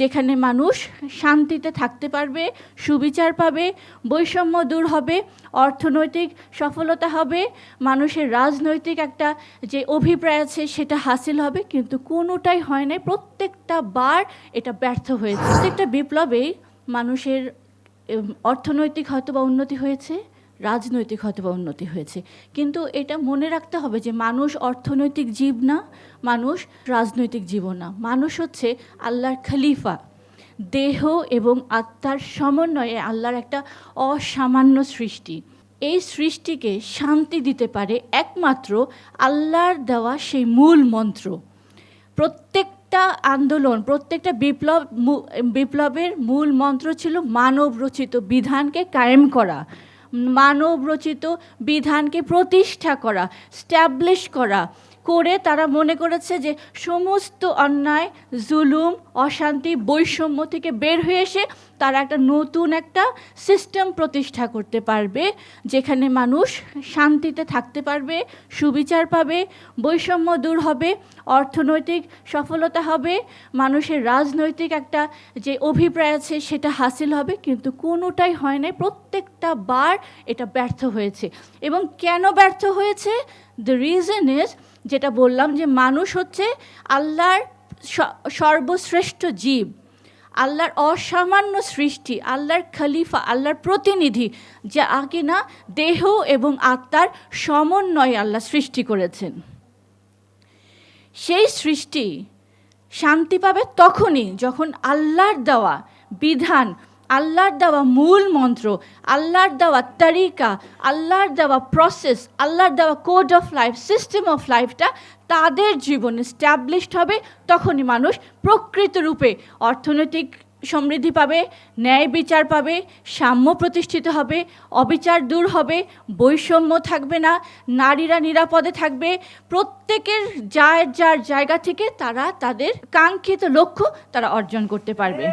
যেখানে মানুষ শান্তিতে থাকতে পারবে, সুবিচার পাবে, বৈষম্য দূর হবে, অর্থনৈতিক সফলতা হবে, মানুষের রাজনৈতিক একটা যে অভিপ্রায় আছে সেটা হাসিল হবে, কিন্তু কোনোটাই হয় নাই। প্রত্যেকটা বার এটা ব্যর্থ হয়েছে। প্রত্যেকটা বিপ্লবেই মানুষের অর্থনৈতিক হয়তো বা উন্নতি হয়েছে রাজনৈতিক হয়তো বা উন্নতি হয়েছে। কিন্তু এটা মনে রাখতে হবে যে মানুষ অর্থনৈতিক জীব না, মানুষ রাজনৈতিক জীব না। মানুষ হচ্ছে আল্লাহর খলিফা। দেহ এবং আত্মার সমন্বয়ে আল্লাহর একটা অসামান্য সৃষ্টি। এই সৃষ্টিকে শান্তি দিতে পারে একমাত্র আল্লাহর দেওয়া সেই মূল মন্ত্র। প্রত্যেকটা আন্দোলন, প্রত্যেকটা বিপ্লব বিপ্লবের মূল মন্ত্র ছিল মানব রচিত বিধানকে কায়েম করা। মানব রচিত বিধানকে প্রতিষ্ঠা করা স্ট্যাবলিশ করা করে তারা মনে করেছে যে সমস্ত অন্যায়, জুলুম, অশান্তি, বৈষম্য থেকে বের হয়ে এসে তারা একটা নতুন একটা সিস্টেম প্রতিষ্ঠা করতে পারবে, যেখানে মানুষ শান্তিতে থাকতে পারবে, সুবিচার পাবে, বৈষম্য দূর হবে, অর্থনৈতিক সফলতা হবে, মানুষের রাজনৈতিক একটা যে অভিপ্রায় আছে সেটা হাসিল হবে, কিন্তু কোনোটাই হয় নাই, প্রত্যেকটা বার এটা ব্যর্থ হয়েছে। এবং কেন ব্যর্থ হয়েছে? দ্য রিজন ইজ যেটা বললাম যে মানুষ হচ্ছে আল্লাহর সর্বশ্রেষ্ঠ জীব, আল্লাহর অসামান্য সৃষ্টি, আল্লাহর খলিফা, আল্লাহর প্রতিনিধি, যা কিনা দেহ এবং আত্মার সমন্বয়ে আল্লাহ সৃষ্টি করেছেন। সেই সৃষ্টি শান্তি পাবে তখনই যখন আল্লাহর দেওয়া বিধান আল্লাহর দেওয়া মূল মন্ত্র, আল্লাহর দেওয়া তরিকা, আল্লাহর দেওয়া প্রসেস আল্লাহর দেওয়া code of life system of লাইফটা তাদের জীবনে স্ট্যাবলিশড হবে তখনই মানুষ প্রকৃত রূপে অর্থনৈতিক সমৃদ্ধি পাবে, ন্যায় বিচার পাবে, সাম্য প্রতিষ্ঠিত হবে, অবিচার দূর হবে, বৈষম্য থাকবে না, নারীরা নিরাপদে থাকবে, প্রত্যেকের যার যার জায়গা থেকে তারা তাদের কাঙ্ক্ষিত লক্ষ্য তারা অর্জন করতে পারবে।